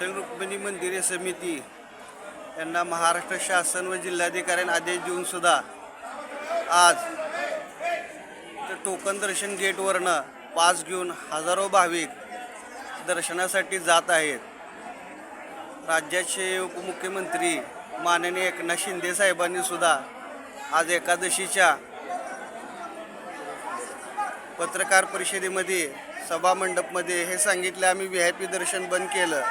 विठ्ठल रुक्मिणी मंदिरे समिती यांना महाराष्ट्र शासन व जिल्हाधिकाऱ्यांनी आदेश देऊन सुद्धा आज टोकन दर्शन गेटवरनं पास घेऊन हजारो भाविक दर्शनासाठी जात आहेत. राज्याचे उपमुख्यमंत्री माननीय एकनाथ शिंदे साहेबांनी सुद्धा आज एकादशीच्या पत्रकार परिषदेमध्ये सभा मंडपमध्ये हे सांगितले आम्ही व्ही आय पी दर्शन बंद केलं.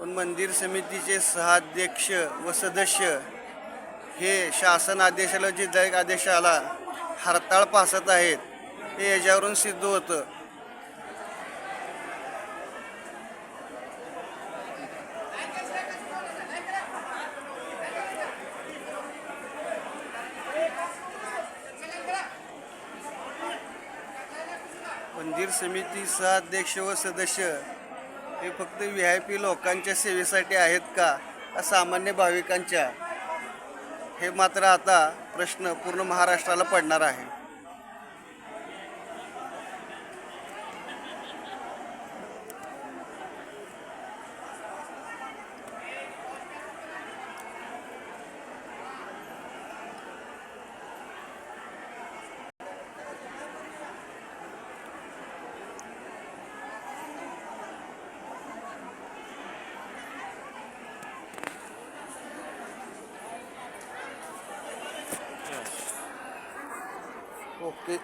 पण मंदिर समितीचे सहाध्यक्ष व सदस्य हे शासन आदेशाला जिल्हा आदेशाला हरताळ पासत आहेत हे याच्यावरून सिद्ध होतं. मंदिर समिती सहाध्यक्ष व सदस्य हे फक्त व्ही आय पी लोकांच्या सेवेसाठी आहेत का सामान्य भाविकांच्या? हे मात्र आता प्रश्न पूर्ण महाराष्ट्राला पडणार आहे. 往復